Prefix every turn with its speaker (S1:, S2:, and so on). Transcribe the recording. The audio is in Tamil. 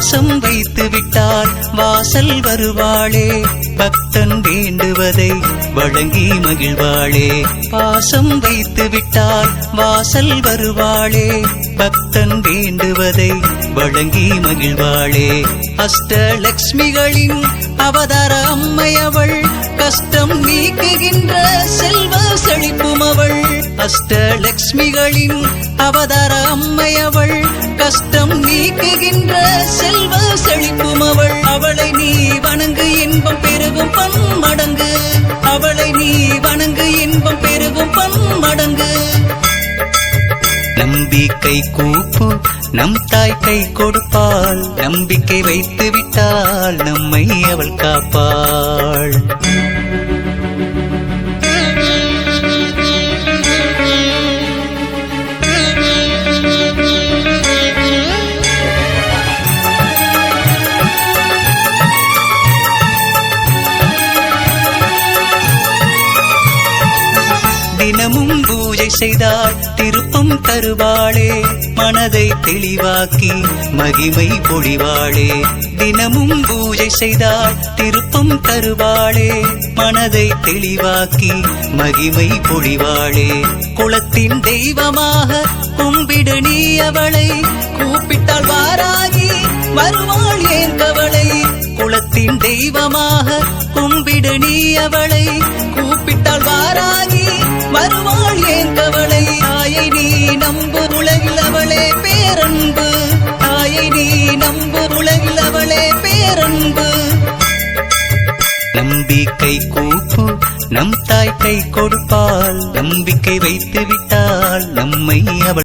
S1: வாசம் வைத்து விட்டால் வாசல் வருவாளே பக்தன் வேண்டுவதை வழங்கி மகிழ்வாளே. பாசம் வைத்து விட்டால் வாசல் வருவாளே பக்தன் வேண்டுவதை வழங்கி மகிழ்வாளே. அஷ்டலக்ஷ்மிகளின் அவதார அம்மையவள் கஷ்டம் நீக்குகின்ற செல்வ செழிப்பும் அவள் அஷ்டலக்ஷ்மிகளின் அவதார அம்மையவள் கஷ்டம் நீக்குகின்ற பெருகும் பன்மடங்கு. அவளை நீ வணங்கு இன்பம் பெருகும் பன்மடங்கு. நம்பிக்கை கூப்பு நம் தாய் கை கொடுப்பாள். நம்பிக்கை வைத்து விட்டால் நம்மை அவள் காப்பாள். தினமும் பூஜை செய்தால் திருப்பம் தருவாளே. மனதை தெளிவாக்கி மகிமை பொழிவாளே. தினமும் பூஜை செய்தால் திருப்பம் தருவாளே. மனதை தெளிவாக்கி மகிமை பொழிவாளே. குளத்தின் தெய்வமாக கும்பிடு நீ அவளை. கூப்பிட்டால் வாராகி வருவாள் ஏன் கவலை? குளத்தின் தெய்வமாக கும்பிடு நீ அவளை. வருவாள் ஏன் தாயை நீ நம்பு உலகில் அவளே பேரன்பு. தாயை நீ நம்பு உலகில் அவளே பேரன்பு. நம்பிக்கை கூப்பு நம் தாய் கை கொடுப்பாள். நம்பிக்கை வைத்து விட்டால் நம்மை அவள்